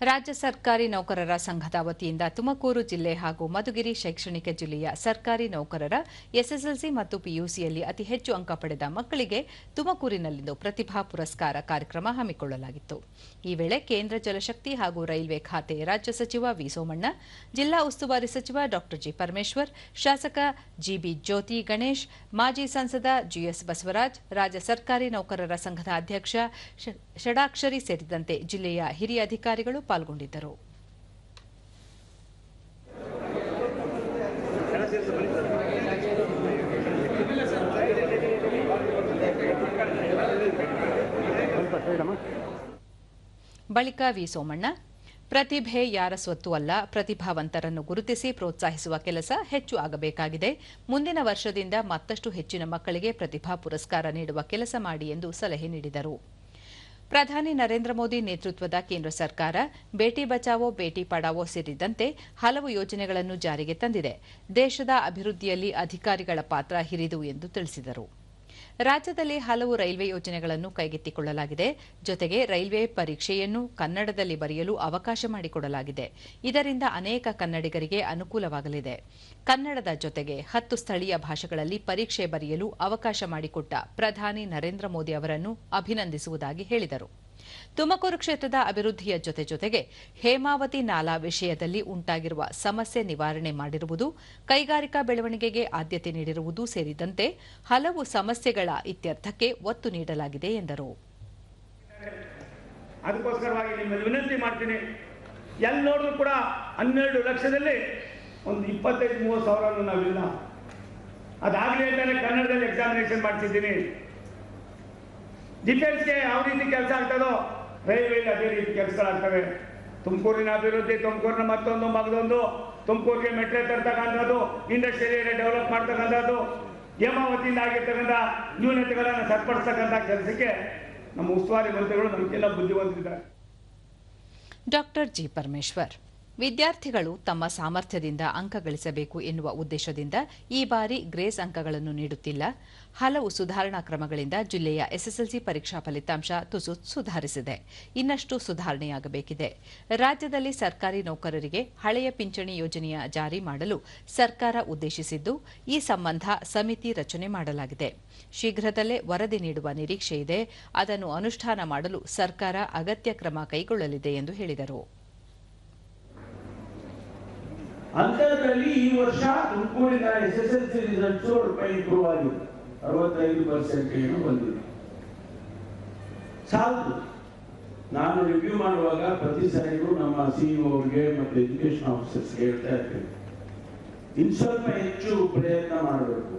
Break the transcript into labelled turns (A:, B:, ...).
A: ರಾಜ್ಯ ಸರ್ಕಾರಿ ನೌಕರರ ಸಂಘದ ವತಿಯಿಂದ ತುಮಕೂರು ಜಿಲ್ಲೆ ಹಾಗೂ ಮಧುಗಿರಿ ಶೈಕ್ಷಣಿಕ ಜಿಲ್ಲೆಯ ಸರ್ಕಾರಿ ನೌಕರರ, ಎಸ್ಎಸ್ಎಲ್ಸಿ ಮತ್ತು ಪಿಯುಸಿಯಲ್ಲಿ ಅತಿ ಹೆಚ್ಚು ಅಂಕ ಪಡೆದ ಮಕ್ಕಳಿಗೆ ತುಮಕೂರಿನಲ್ಲಿಂದು ಪ್ರತಿಭಾ ಪುರಸ್ಕಾರ ಕಾರ್ಯಕ್ರಮ ಹಮ್ಮಿಕೊಳ್ಳಲಾಗಿತ್ತು. ಈ ವೇಳೆ ಕೇಂದ್ರ ಜಲಶಕ್ತಿ ಹಾಗೂ ರೈಲ್ವೆ ಖಾತೆ ರಾಜ್ಯ ಸಚಿವ ವಿ. ಸೋಮಣ್ಣ, ಜಿಲ್ಲಾ ಉಸ್ತುವಾರಿ ಸಚಿವ ಡಾ. ಜಿ. ಪರಮೇಶ್ವರ್, ಶಾಸಕ ಜಿಬಿ ಜ್ಯೋತಿ ಗಣೇಶ್, ಮಾಜಿ ಸಂಸದ ಜಿಎಸ್ ಬಸವರಾಜ್, ರಾಜ್ಯ ಸರ್ಕಾರಿ ನೌಕರರ ಸಂಘದ ಅಧ್ಯಕ್ಷ ಷಡಾಕ್ಷರಿ ಸೇರಿದಂತೆ ಜಿಲ್ಲೆಯ ಹಿರಿಯ ಅಧಿಕಾರಿಗಳು ಪಾಲ್ಗೊಂಡಿದ್ದರು. ಬಳಿಕ ವಿ ಸೋಮಣ್ಣ, ಪ್ರತಿಭೆ ಯಾರ ಸ್ವತ್ತು ಅಲ್ಲ, ಪ್ರತಿಭಾವಂತರನ್ನು ಗುರುತಿಸಿ ಪ್ರೋತ್ಸಾಹಿಸುವ ಕೆಲಸ ಹೆಚ್ಚು ಆಗಬೇಕಾಗಿದೆ. ಮುಂದಿನ ವರ್ಷದಿಂದ ಮತ್ತಷ್ಟು ಹೆಚ್ಚಿನ ಮಕ್ಕಳಿಗೆ ಪ್ರತಿಭಾ ಪುರಸ್ಕಾರ ನೀಡುವ ಕೆಲಸ ಮಾಡಿ ಎಂದು ಸಲಹೆ ನೀಡಿದರು. ಪ್ರಧಾನಿ ನರೇಂದ್ರ ಮೋದಿ ನೇತೃತ್ವದ ಕೇಂದ್ರ ಸರ್ಕಾರ, ಬೇಟಿ ಬಚಾವೋ, ಬೇಟಿ ಪಡಾವೋ ಸೇರಿದಂತೆ ಹಲವು ಯೋಜನೆಗಳನ್ನು ಜಾರಿಗೆ ತಂದಿದೆ. ದೇಶದ ಅಭಿವೃದ್ಧಿಯಲ್ಲಿ ಅಧಿಕಾರಿಗಳ ಪಾತ್ರ ಹಿರಿದು ಎಂದು ತಿಳಿಸಿದರು. ರಾಜ್ಯದಲ್ಲಿ ಹಲವು ರೈಲ್ವೆ ಯೋಜನೆಗಳನ್ನು ಕೈಗೆತ್ತಿಕೊಳ್ಳಲಾಗಿದೆ. ಜೊತೆಗೆ ರೈಲ್ವೆ ಪರೀಕ್ಷೆಯನ್ನು ಕನ್ನಡದಲ್ಲಿ ಬರೆಯಲು ಅವಕಾಶ ಮಾಡಿಕೊಡಲಾಗಿದೆ. ಇದರಿಂದ ಅನೇಕ ಕನ್ನಡಿಗರಿಗೆ ಅನುಕೂಲವಾಗಲಿದೆ. ಕನ್ನಡದ ಜೊತೆಗೆ ಹತ್ತು ಸ್ಥಳೀಯ ಭಾಷೆಗಳಲ್ಲಿ ಪರೀಕ್ಷೆ ಬರೆಯಲು ಅವಕಾಶ ಮಾಡಿಕೊಟ್ಟ ಪ್ರಧಾನಿ ನರೇಂದ್ರ ಮೋದಿ ಅವರನ್ನು ಅಭಿನಂದಿಸುವುದಾಗಿ ಹೇಳಿದರು. ತುಮಕೂರು ಕ್ಷೇತ್ರದ ಅಭಿವೃದ್ಧಿಯ ಜೊತೆ ಜೊತೆಗೆ ಹೇಮಾವತಿ ನಾಲಾ ವಿಷಯದಲ್ಲಿ ಉಂಟಾಗಿರುವ ಸಮಸ್ಯೆ ನಿವಾರಣೆ ಮಾಡಿರುವುದು, ಕೈಗಾರಿಕಾ ಬೆಳವಣಿಗೆಗೆ ಆದ್ಯತೆ ನೀಡಿರುವುದು ಸೇರಿದಂತೆ ಹಲವು ಸಮಸ್ಯೆಗಳ ಇತ್ಯರ್ಥಕ್ಕೆ ಒತ್ತು ನೀಡಲಾಗಿದೆ ಎಂದರು.
B: ಅದಕ್ಕೋಸ್ಕರವಾಗಿ ನಿಮ್ಮಲ್ಲಿ ವಿನಂತಿ ಮಾಡ್ತೀನಿ. ಎಲ್ಲಿ ನೋಡಿದ್ರು ಕೂಡ ಹನ್ನೆರಡು ಲಕ್ಷದಲ್ಲಿ ಒಂದು ಇಪ್ಪತ್ತೈದು, ಮೂವತ್ತು ಸಾವಿರನೂ ನಾವಿಲ್ಲ. ಅದಾಗಲಿ ಅಂತಾನೆ ಕನ್ನಡದಲ್ಲಿ ಎಕ್ಸಾಮಿನೇಷನ್ ಮಾಡ್ತಿದ್ದೀನಿ. ಡಿಫೆನ್ಸ್ಗೆ ಯಾವ ರೀತಿ ಕೆಲಸ ಆಗ್ತದೋ ರೈಲ್ವೆ ಅದೇ ರೀತಿ ಕೆಲಸಗಳಾಗ್ತವೆ. ತುಮಕೂರಿನ ಅಭಿವೃದ್ಧಿ, ತುಮಕೂರಿನ ಮತ್ತೊಂದು ಮಗದೊಂದು. ತುಮಕೂರಿಗೆ ಮೆಟ್ರೋ ತರ್ತಕ್ಕಂಥದ್ದು ಇಂಡಸ್ಟ್ರಿಯಲ್ ಡೆವಲಪ್ ಮಾಡ್ತಕ್ಕಂಥದ್ದು, ಹೇಮಾವತಿಯಿಂದ ಆಗಿರ್ತಕ್ಕಂಥ ನ್ಯೂನತೆಗಳನ್ನು ಸರಿಪಡಿಸ್ತಕ್ಕಂಥ ಕೆಲಸಕ್ಕೆ ನಮ್ಮ ಉಸ್ತುವಾರಿ ಮಂತ್ರಿಗಳು ನಮಗೆಲ್ಲ ಬುದ್ಧಿವಂತರಿದ್ದಾರೆ
A: ಡಾಕ್ಟರ್ ಜಿ ಪರಮೇಶ್ವರ್. ವಿದ್ಯಾರ್ಥಿಗಳು ತಮ್ಮ ಸಾಮರ್ಥ್ಯದಿಂದ ಅಂಕ ಗಳಿಸಬೇಕು ಎನ್ನುವ ಉದ್ದೇಶದಿಂದ ಈ ಬಾರಿ ಗ್ರೇಸ್ ಅಂಕಗಳನ್ನು ನೀಡುತ್ತಿಲ್ಲ. ಹಲವು ಸುಧಾರಣಾ ಕ್ರಮಗಳಿಂದ ಜಿಲ್ಲೆಯ ಎಸ್ಎಸ್ಎಲ್ಸಿ ಪರೀಕ್ಷಾ ಫಲಿತಾಂಶ ತುಸು ಸುಧಾರಿಸಿದೆ. ಇನ್ನಷ್ಟು ಸುಧಾರಣೆಯಾಗಬೇಕಿದೆ. ರಾಜ್ಯದಲ್ಲಿ ಸರ್ಕಾರಿ ನೌಕರರಿಗೆ ಹಳೆಯ ಪಿಂಚಣಿ ಯೋಜನೆಯ ಜಾರಿ ಮಾಡಲು ಸರ್ಕಾರ ಉದ್ದೇಶಿಸಿದ್ದು, ಈ ಸಂಬಂಧ ಸಮಿತಿ ರಚನೆ ಮಾಡಲಾಗಿದೆ. ಶೀಘ್ರದಲ್ಲೇ ವರದಿ ನೀಡುವ ನಿರೀಕ್ಷೆ ಇದೆ ಅದನ್ನು ಅನುಷ್ಠಾನ ಮಾಡಲು ಸರ್ಕಾರ ಅಗತ್ಯ ಕ್ರಮ ಕೈಗೊಳ್ಳಲಿದೆ ಎಂದು ಹೇಳಿದರು.
C: ಅಂಥದ್ರಲ್ಲಿ ಈ ವರ್ಷ ತುಮಕೂರಿನ S S L C result ರೂಪಾಯಿ ಇಂಪ್ರೂವ್ ಆಗಿದೆ. ಅರವತ್ತೈದು ಪರ್ಸೆಂಟ್ ಏನು ಬಂದಿದೆ. ಸಾಲದು. ನಾನು ರಿವ್ಯೂ ಮಾಡುವಾಗ ಪ್ರತಿ ಸಾರಿಗೂ ನಮ್ಮ ಸಿಇಒ ಅವ್ರಿಗೆ ಮತ್ತು ಎಜುಕೇಶನ್ ಆಫೀಸರ್ಸ್ಗೆ ಹೇಳ್ತಾ ಇರ್ತೀನಿ. ಇನ್ನು ಸ್ವಲ್ಪ ಹೆಚ್ಚು ಪ್ರಯತ್ನ ಮಾಡಬೇಕು.